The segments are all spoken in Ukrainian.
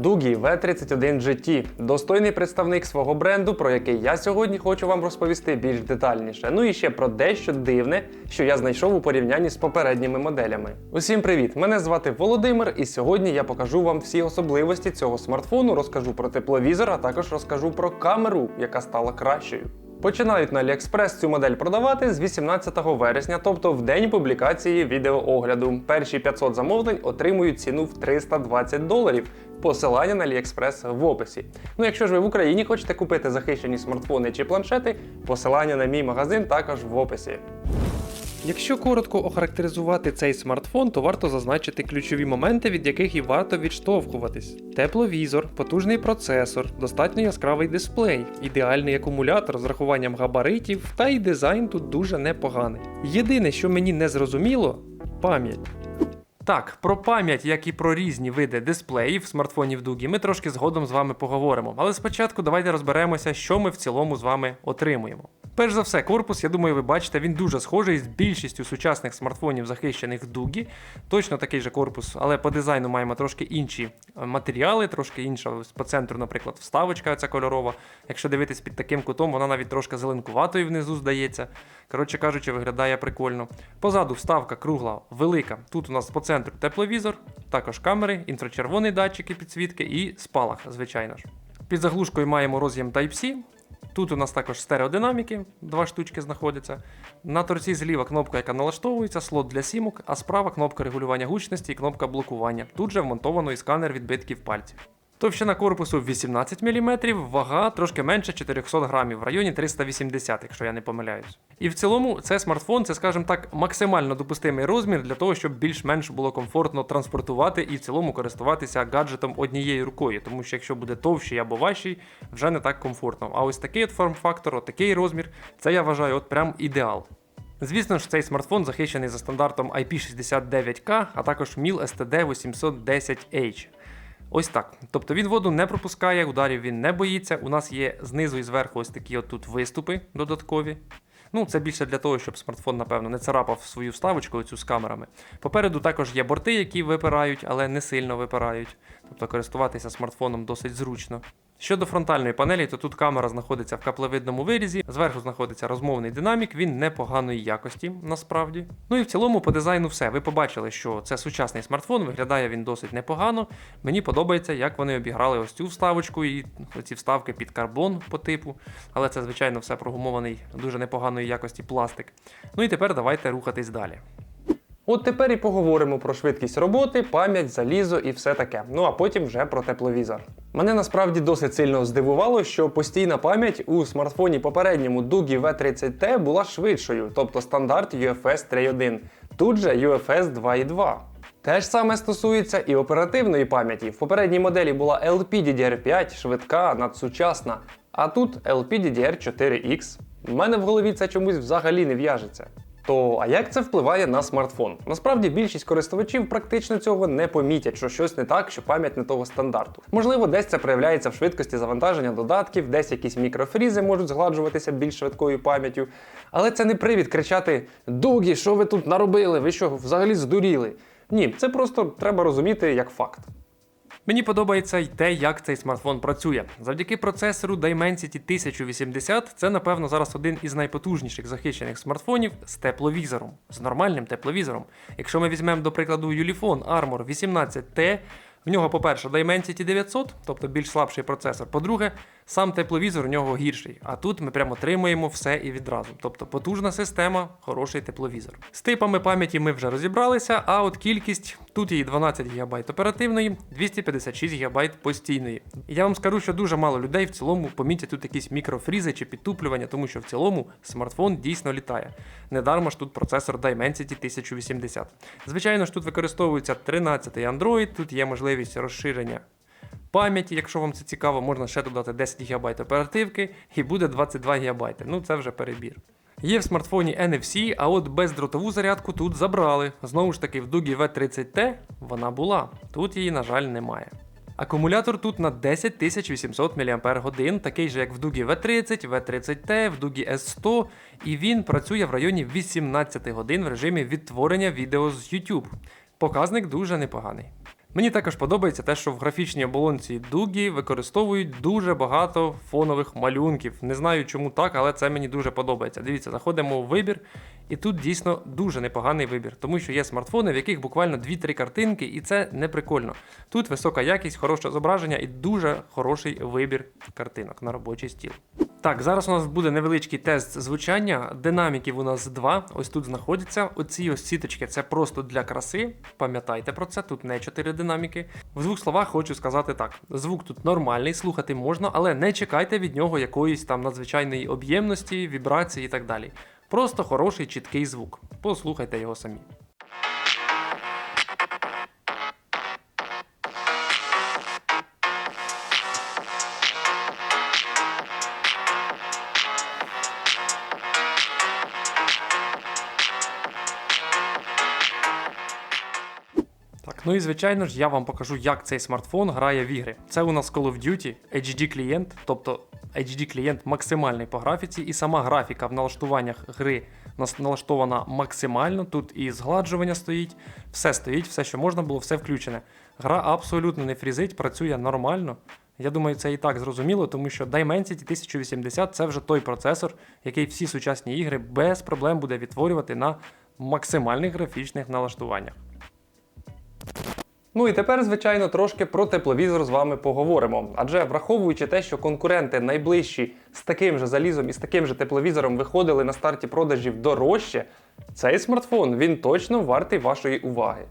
Дугі V31 GT – достойний представник свого бренду, про який я сьогодні хочу вам розповісти більш детальніше. Ну і ще про дещо дивне, що я знайшов у порівнянні з попередніми моделями. Усім привіт! Мене звати Володимир, і сьогодні я покажу вам всі особливості цього смартфону, розкажу про тепловізор, а також розкажу про камеру, яка стала кращою. Починають на AliExpress цю модель продавати з 18 вересня, тобто в день публікації відеоогляду. Перші 500 замовлень отримують ціну в 320 доларів. Посилання на AliExpress в описі. Ну, якщо ж ви в Україні хочете купити захищені смартфони чи планшети, посилання на мій магазин також в описі. Якщо коротко охарактеризувати цей смартфон, то варто зазначити ключові моменти, від яких і варто відштовхуватись: тепловізор, потужний процесор, достатньо яскравий дисплей, ідеальний акумулятор з рахуванням габаритів, та й дизайн тут дуже непоганий. Єдине, що мені не зрозуміло пам'ять. Так, про пам'ять, як і про різні види дисплеїв смартфонів Дугі, ми трошки згодом з вами поговоримо. Але спочатку давайте розберемося, що ми в цілому з вами отримуємо. Перш за все, корпус, я думаю, ви бачите, він дуже схожий з більшістю сучасних смартфонів, захищених Дугі. Точно такий же корпус, але по дизайну маємо трошки інші е, матеріали, трошки інша по центру, наприклад, вставочка ця кольорова. Якщо дивитись під таким кутом, вона навіть трошки зеленкуватою внизу здається. Коротше кажучи, виглядає прикольно. Позаду вставка кругла, велика. Тут у нас по центру тепловізор, також камери, інфрачервоний датчики підсвітки і спалах, звичайно ж. Під заглушкою маємо роз'єм Type-C. Тут у нас також стереодинаміки, два штучки знаходяться. На торці зліва кнопка, яка налаштовується, слот для сімок, а справа кнопка регулювання гучності і кнопка блокування. Тут же вмонтовано і сканер відбитків пальців. Товщина корпусу 18 мм, вага трошки менше 400 грамів, в районі 380, якщо я не помиляюсь. І в цілому це смартфон, це, скажімо так, максимально допустимий розмір для того, щоб більш-менш було комфортно транспортувати і в цілому користуватися гаджетом однією рукою, тому що якщо буде товщий або важчий, вже не так комфортно. А ось такий от форм-фактор, от такий розмір, це я вважаю от прям ідеал. Звісно ж, цей смартфон захищений за стандартом IP69K, а також MIL STD 810H. Ось так. Тобто він воду не пропускає, ударів він не боїться. У нас є знизу і зверху ось такі отут виступи додаткові. Ну, це більше для того, щоб смартфон, напевно, не царапав свою вставочку оцю з камерами. Попереду також є борти, які випирають, але не сильно випирають. Тобто користуватися смартфоном досить зручно. Щодо фронтальної панелі, то тут камера знаходиться в каплевидному вирізі, зверху знаходиться розмовний динамік, він непоганої якості насправді. Ну і в цілому по дизайну все. Ви побачили, що це сучасний смартфон, виглядає він досить непогано. Мені подобається, як вони обіграли ось цю вставочку і ці вставки під карбон по типу. Але це, звичайно, все прогумований дуже непоганої якості пластик. Ну і тепер давайте рухатись далі. От тепер і поговоримо про швидкість роботи, пам'ять, залізо і все таке. Ну а потім вже про тепловізор. Мене насправді досить сильно здивувало, що постійна пам'ять у смартфоні попередньому Dugi V30T була швидшою, тобто стандарт UFS 3.1. Тут же UFS 2.2. Те ж саме стосується і оперативної пам'яті. В попередній моделі була LPDDR5, швидка, надсучасна, а тут LPDDR4X. У мене в голові це чомусь взагалі не в'яжеться. То а як це впливає на смартфон? Насправді більшість користувачів практично цього не помітять, що щось не так, що пам'ять не того стандарту. Можливо, десь це проявляється в швидкості завантаження додатків, десь якісь мікрофрізи можуть згладжуватися більш швидкою пам'яттю. Але це не привід кричати: Дугі, що ви тут наробили? Ви що взагалі здуріли? Ні, це просто треба розуміти як факт. Мені подобається й те, як цей смартфон працює. Завдяки процесору Dimensity 1080 це, напевно, зараз один із найпотужніших захищених смартфонів з тепловізором, з нормальним тепловізором. Якщо ми візьмемо, до прикладу, Ulefone Armor 18T, в нього, по-перше, Dimensity 900, тобто більш слабший процесор. По-друге, сам тепловізор у нього гірший. А тут ми прямо отримуємо все і відразу. Тобто потужна система, хороший тепловізор. З типами пам'яті ми вже розібралися, а от кількість тут її 12 ГБ оперативної, 256 ГБ постійної. Я вам скажу, що дуже мало людей в цілому помітять тут якісь мікрофрізи чи підтуплювання, тому що в цілому смартфон дійсно літає. Недарма ж тут процесор Dimensity 1080. Звичайно ж, тут використовується 13-й Android, тут є можливість розширення пам'яті, якщо вам це цікаво, можна ще додати 10 ГБ оперативки і буде 22 ГБ. Ну це вже перебір. Є в смартфоні NFC, а от бездротову зарядку тут забрали. Знову ж таки, в Дугі V30T вона була. Тут її, на жаль, немає. Акумулятор тут на 10800 мАч, такий же, як в Дугі V30, V30T, в Дугі S100, і він працює в районі 18 годин в режимі відтворення відео з YouTube. Показник дуже непоганий. Мені також подобається те, що в графічній оболонці Дугі використовують дуже багато фонових малюнків. Не знаю чому так, але це мені дуже подобається. Дивіться, заходимо у вибір, і тут дійсно дуже непоганий вибір, тому що є смартфони, в яких буквально 2-3 картинки, і це не прикольно. Тут висока якість, хороше зображення і дуже хороший вибір картинок на робочий стіл. Так, зараз у нас буде невеличкий тест звучання. Динаміків у нас два. Ось тут знаходяться. Оці ось сіточки це просто для краси. Пам'ятайте про це, тут не 4 динаміки. В двох словах хочу сказати так: звук тут нормальний, слухати можна, але не чекайте від нього якоїсь там надзвичайної об'ємності, вібрації і так далі. Просто хороший чіткий звук. Послухайте його самі. Ну і звичайно ж, я вам покажу, як цей смартфон грає в ігри. Це у нас Call of Duty HD клієнт, тобто HD клієнт максимальний по графіці, і сама графіка в налаштуваннях гри налаштована максимально. Тут і згладжування стоїть, все стоїть, все, що можна було, все включене. Гра абсолютно не фрізить, працює нормально. Я думаю, це і так зрозуміло, тому що Dimensity 1080 це вже той процесор, який всі сучасні ігри без проблем буде відтворювати на максимальних графічних налаштуваннях. Ну і тепер, звичайно, трошки про тепловізор з вами поговоримо. Адже враховуючи те, що конкуренти найближчі з таким же залізом і з таким же тепловізором виходили на старті продажів дорожче, цей смартфон він точно вартий вашої уваги.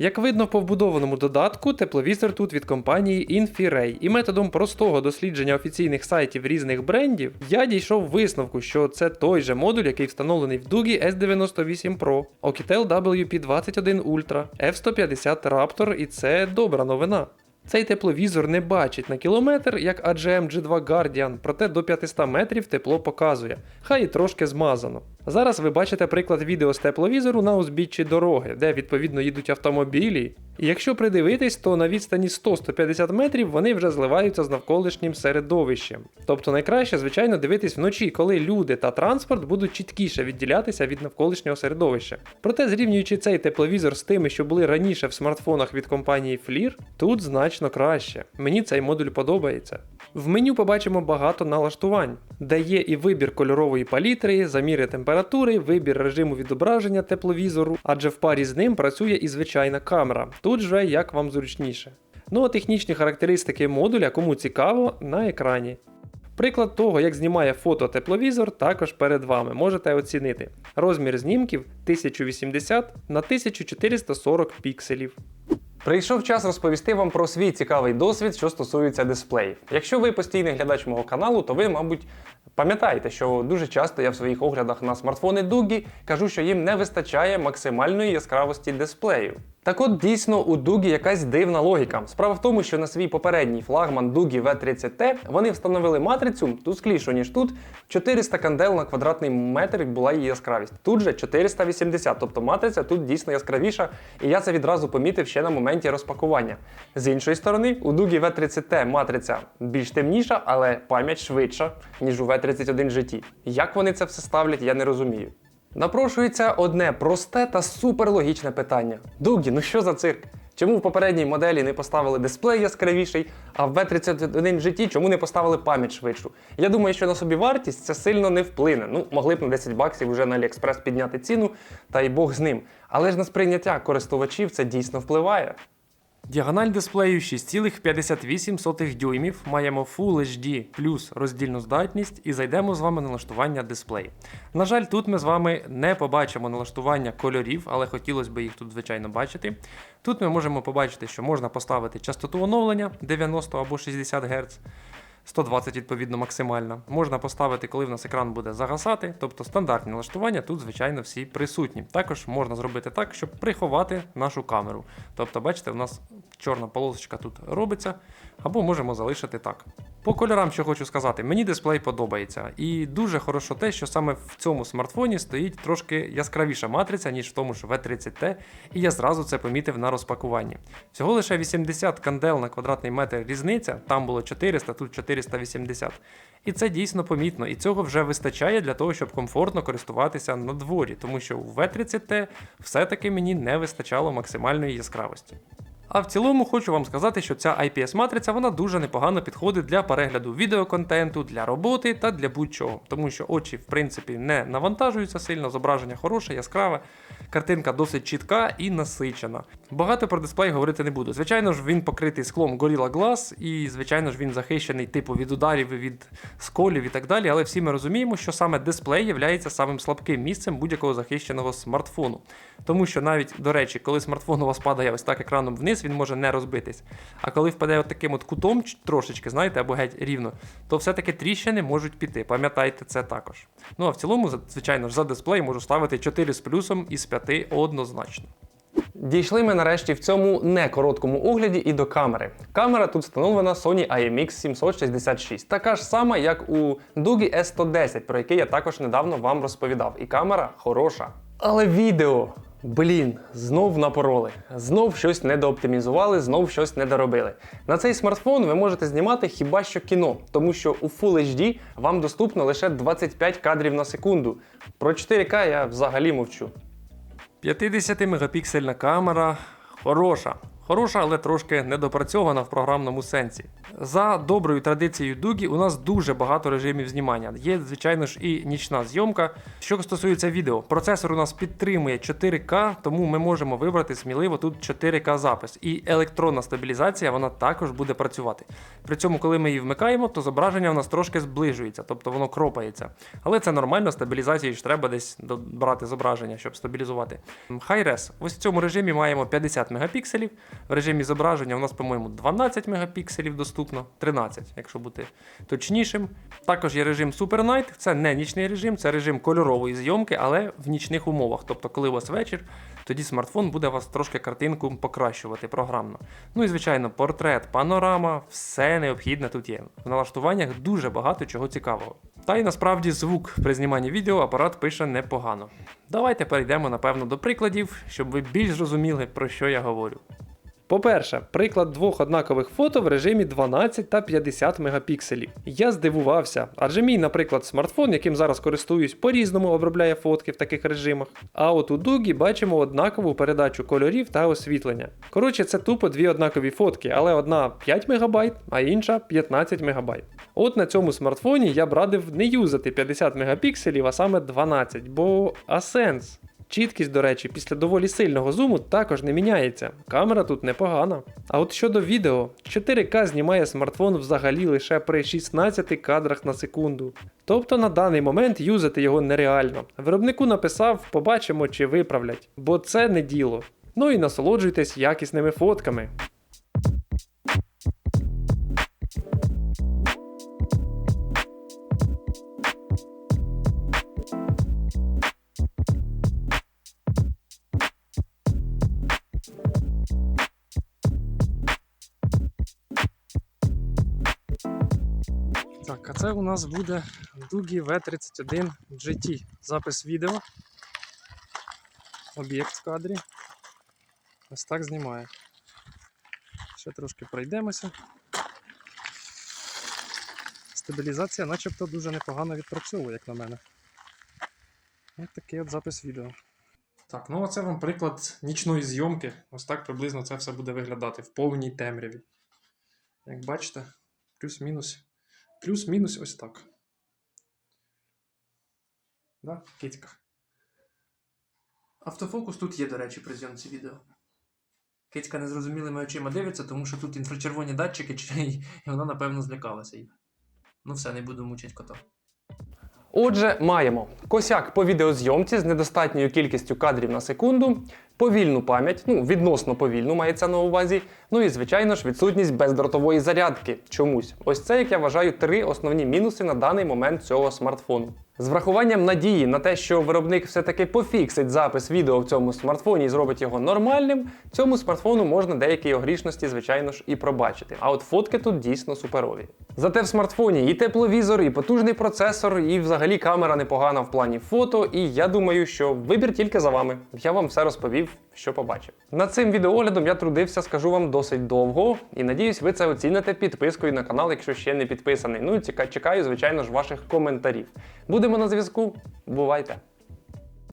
Як видно по вбудованому додатку, тепловізор тут від компанії Infiray. І методом простого дослідження офіційних сайтів різних брендів я дійшов висновку, що це той же модуль, який встановлений в Дугі S98 Pro, Oukitel WP21 Ultra, F150 Raptor, і це добра новина. Цей тепловізор не бачить на кілометр, як AGM G2 Guardian, проте до 500 метрів тепло показує, хай і трошки змазано. Зараз ви бачите приклад відео з тепловізору на узбіччі дороги, де відповідно їдуть автомобілі. І якщо придивитись, то на відстані 100-150 метрів вони вже зливаються з навколишнім середовищем. Тобто найкраще, звичайно, дивитись вночі, коли люди та транспорт будуть чіткіше відділятися від навколишнього середовища. Проте, зрівнюючи цей тепловізор з тими, що були раніше в смартфонах від компанії FLIR, тут значно краще. Мені цей модуль подобається. В меню побачимо багато налаштувань, де є і вибір кольорової палітри, заміри температури, вибір режиму відображення тепловізору, адже в парі з ним працює і звичайна камера. Тут же як вам зручніше. Ну а технічні характеристики модуля, кому цікаво, на екрані. Приклад того, як знімає фото тепловізор, також перед вами можете оцінити. Розмір знімків 1080 на 1440 пікселів. Прийшов час розповісти вам про свій цікавий досвід, що стосується дисплеїв. Якщо ви постійний глядач мого каналу, то ви, мабуть, пам'ятаєте, що дуже часто я в своїх оглядах на смартфони Дугі кажу, що їм не вистачає максимальної яскравості дисплею. Так от дійсно у Дугі якась дивна логіка. Справа в тому, що на свій попередній флагман Дугі V30T вони встановили матрицю тусклішу, ніж тут 400 кандел на квадратний метр була її яскравість. Тут же 480, тобто матриця тут дійсно яскравіша, і я це відразу помітив ще на моменті розпакування. З іншої сторони, у Дугі V30T матриця більш темніша, але пам'ять швидша, ніж у V31 GT. Як вони це все ставлять, я не розумію. Напрошується одне просте та суперлогічне питання. Дугі, ну що за цирк? Чому в попередній моделі не поставили дисплей яскравіший, а в V31 GT чому не поставили пам'ять швидшу? Я думаю, що на собі вартість це сильно не вплине. Ну, могли б на 10 баксів вже на AliExpress підняти ціну, та й Бог з ним. Але ж на сприйняття користувачів це дійсно впливає. Діагональ дисплею 6,58 дюймів, маємо Full HD плюс роздільну здатність і зайдемо з вами на налаштування дисплею. На жаль, тут ми з вами не побачимо налаштування кольорів, але хотілося б їх тут, звичайно, бачити. Тут ми можемо побачити, що можна поставити частоту оновлення 90 або 60 Гц. 120 відповідно максимально. Можна поставити, коли в нас екран буде загасати, тобто стандартні налаштування тут, звичайно, всі присутні. Також можна зробити так, щоб приховати нашу камеру. Тобто, бачите, в нас чорна полосочка тут робиться, або можемо залишити так. По кольорам, що хочу сказати, мені дисплей подобається. І дуже хорошо те, що саме в цьому смартфоні стоїть трошки яскравіша матриця, ніж в тому ж V30T, і я зразу це помітив на розпакуванні. Всього лише 80 кандел на квадратний метр різниця, там було 400, тут 480. І це дійсно помітно, і цього вже вистачає для того, щоб комфортно користуватися на дворі, тому що у V30T все-таки мені не вистачало максимальної яскравості. А в цілому хочу вам сказати, що ця IPS-матриця вона дуже непогано підходить для перегляду відеоконтенту, для роботи та для будь-чого. Тому що очі, в принципі, не навантажуються сильно, зображення хороше, яскраве, картинка досить чітка і насичена. Багато про дисплей говорити не буду. Звичайно ж, він покритий склом Gorilla Glass, і, звичайно ж, він захищений типу від ударів, від сколів і так далі. Але всі ми розуміємо, що саме дисплей є самим слабким місцем будь-якого захищеного смартфону. Тому що навіть, до речі, коли смартфон у вас падає ось так екраном вниз, він може не розбитись. А коли впаде от таким от кутом трошечки, знаєте, або геть рівно, то все-таки тріщини можуть піти. Пам'ятайте це також. Ну а в цілому, звичайно ж, за дисплей можу ставити 4 з плюсом із 5 однозначно. Дійшли ми нарешті в цьому не короткому огляді і до камери. Камера тут встановлена Sony IMX 766, така ж сама, як у Doogee S110, про який я також недавно вам розповідав. І камера хороша. Але відео. Блін, знов напороли. Знов щось недооптимізували, знов щось недоробили. На цей смартфон ви можете знімати хіба що кіно, тому що у Full HD вам доступно лише 25 кадрів на секунду. Про 4К я взагалі мовчу. 50-мегапіксельна камера хороша. Хороша, але трошки недопрацьована в програмному сенсі. За доброю традицією Дугі у нас дуже багато режимів знімання. Є, звичайно ж, і нічна зйомка. Що стосується відео, процесор у нас підтримує 4К, тому ми можемо вибрати сміливо тут 4К запис. І електронна стабілізація вона також буде працювати. При цьому, коли ми її вмикаємо, то зображення у нас трошки зближується, тобто воно кропається. Але це нормально, стабілізації ж треба десь брати зображення, щоб стабілізувати. High-Res. Ось в цьому режимі маємо 50 мегапікселів. В режимі зображення у нас, по-моєму, 12 мегапікселів доступно, 13, якщо бути точнішим. Також є режим Super Night. Це не нічний режим, це режим кольорової зйомки, але в нічних умовах. Тобто, коли у вас вечір, тоді смартфон буде вас трошки картинку покращувати програмно. Ну і звичайно, портрет, панорама, все необхідне тут є. В налаштуваннях дуже багато чого цікавого. Та й насправді звук при зніманні відео апарат пише непогано. Давайте перейдемо, напевно, до прикладів, щоб ви більш зрозуміли, про що я говорю. По-перше, приклад двох однакових фото в режимі 12 та 50 мегапікселів. Я здивувався, адже мій, наприклад, смартфон, яким зараз користуюсь, по-різному обробляє фотки в таких режимах. А от у Дугі бачимо однакову передачу кольорів та освітлення. Коротше, це тупо дві однакові фотки, але одна 5 МБ, а інша 15 МБ. От на цьому смартфоні я б радив не юзати 50 мегапікселів, а саме 12, бо а сенс. Чіткість, до речі, після доволі сильного зуму також не міняється. Камера тут непогана. А от щодо відео, 4К знімає смартфон взагалі лише при 16 кадрах на секунду. Тобто на даний момент юзати його нереально. Виробнику написав, побачимо чи виправлять, бо це не діло. Ну і насолоджуйтесь якісними фотками. Це у нас буде Дугі V31 GT. Запис відео. Об'єкт в кадрі. Ось так знімає. Ще трошки пройдемося. Стабілізація начебто дуже непогано відпрацьовує, як на мене. Ось такий от запис відео. Так, ну оце вам приклад нічної зйомки. Ось так приблизно це все буде виглядати в повній темряві. Як бачите, плюс-мінус. Плюс-мінус ось так. Да, кицька. Автофокус тут є, до речі, при зйомці відео. Кицька незрозумілими очима дивиться, тому що тут інфрачервоні датчики, чи- і вона, напевно, злякалася їх. Ну все, не буду мучити кота. Отже, маємо косяк по відеозйомці з недостатньою кількістю кадрів на секунду, повільну пам'ять, ну відносно повільну мається на увазі. Ну і звичайно ж відсутність бездротової зарядки чомусь. Ось це, як я вважаю, три основні мінуси на даний момент цього смартфону. З врахуванням надії на те, що виробник все-таки пофіксить запис відео в цьому смартфоні і зробить його нормальним, цьому смартфону можна деякі його грішності, звичайно ж, і пробачити. А от фотки тут дійсно суперові. Зате в смартфоні і тепловізор, і потужний процесор, і взагалі камера непогана в плані фото. І я думаю, що вибір тільки за вами. Я вам все розповів, що побачив. Над цим відеоглядом я трудився, скажу вам досить довго, і надіюсь, ви це оціните підпискою на канал, якщо ще не підписаний. Ну і чекаю, звичайно ж, ваших коментарів. Будемо на зв'язку. Бувайте!